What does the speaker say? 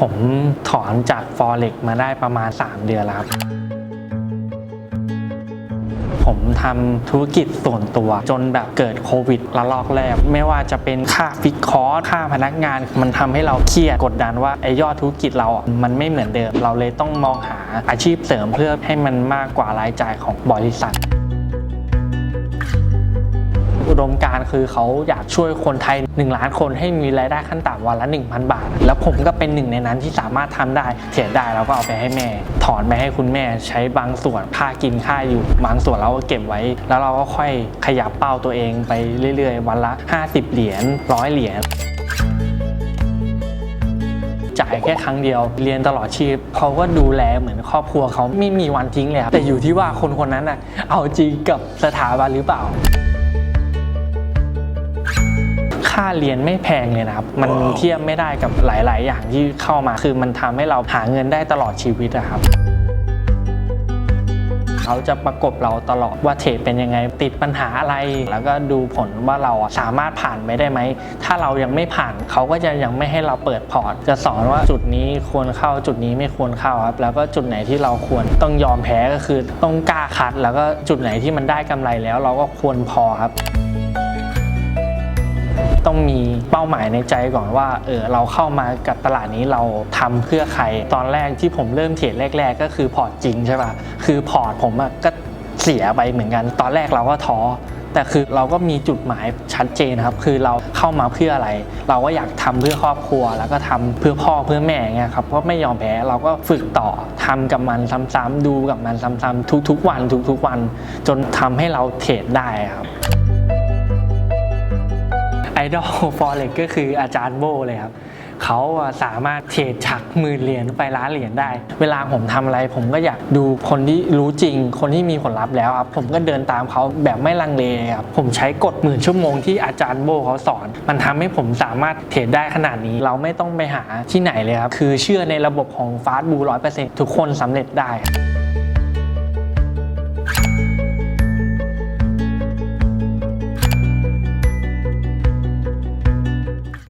ผมถอนจาก Forex มาได้ประมาณ 3 เดือนแล้วครับ ผมทำธุรกิจส่วนตัวจนแบบเกิดโควิดระลอกแรก ไม่ว่าจะเป็นค่าฟิกคอร์สค่าพนักงาน มันทำให้เราเครียดกดดันว่าไอยอดธุรกิจเราอะมันไม่เหมือนเดิม เราเลยต้องมองหาอาชีพเสริมเพื่อให้มันมากกว่ารายจ่ายของบริษัท มการณ์คือเขาอยากช่วยคนไทย 1 ล้านคนให้มีรายได้ขั้นต่ำวันละ 1,000 บาท แล้วผมก็เป็นหนึ่งในนั้นที่สามารถทำได้เทรดได้แล้วก็เอาไปให้แม่ ถอนไปให้คุณแม่ใช้บางส่วนค่ากินค่าอยู่ บางส่วนเราก็เก็บไว้ แล้วเราก็ค่อยขยับเป้าตัวเองไปเรื่อยๆ วันละ 50 เหรียญร้อยเหรียญจ่ายแค่ครั้งเดียว เรียนตลอดชีพเขาก็ดูแลเหมือนครอบครัวเขาไม่มีวันทิ้งเลยครับแต่อยู่ที่ว่าคนคนนั้นน่ะเอาจริงกับสถาบันหรือเปล่า ค่าเรียนไม่แพงเลยนะครับ มันเทียบไม่ได้กับหลาย ๆ อย่างที่เข้ามา คือมันทำให้เราหาเงินได้ตลอดชีวิตอะครับเขาจะประกบเราตลอดว่าเทรดเป็นยังไงติดปัญหาอะไร แล้วก็ดูผลว่าเราอะสามารถผ่านไปได้ไหม ถ้าเรายังไม่ผ่านเขาก็จะยังไม่ให้เราเปิดพอร์ต จะสอนว่าจุดนี้ควรเข้าจุดนี้ไม่ควรเข้าครับ แล้วก็จุดไหนที่เราควรต้องยอมแพ้ก็คือต้องกล้าคัด แล้วก็จุดไหนที่มันได้กำไรแล้วเราก็ควรพอครับ ต้องมีเป้าหมายในใจก่อนว่าเออเราเข้ามากับตลาดนี้เราทำเพื่อใคร ตอนแรกที่ผมเริ่มเทรดแรก ๆ ก็คือพอร์ตจริงใช่ป่ะคือพอร์ตผมก็เสียไปเหมือนกัน ตอนแรกเราก็ท้อแต่คือเราก็มีจุดหมายชัดเจนครับ คือเราเข้ามาเพื่ออะไร เราก็อยากทำเพื่อครอบครัว แล้วก็ทำเพื่อพ่อเพื่อแม่เงี้ยครับเพราะไม่ยอมแพ้เราก็ฝึกต่อทำกับมันซ้ำๆดูกับมันซ้ำๆทุกๆวัน ทุกๆวัน จนทำให้เราเทรดได้ครับ ดอลฟอเร็กก็คืออาจารย์โบเลยครับเขาสามารถเทรดชักหมื่นเหรียญไปล้านเหรียญได้ เวลาผมทำอะไร ผมก็อยากดูคนที่รู้จริง คนที่มีผลลัพธ์แล้วครับ ผมก็เดินตามเขาแบบไม่ลังเลครับ ผมใช้กฎหมื่นชั่วโมงที่อาจารย์โบเขาสอน มันทำให้ผมสามารถเทรดได้ขนาดนี้ เราไม่ต้องไปหาที่ไหนเลยครับ คือเชื่อในระบบของฟาสต์บูร้อยเปอร์เซ็นต์ทุกคนสำเร็จได้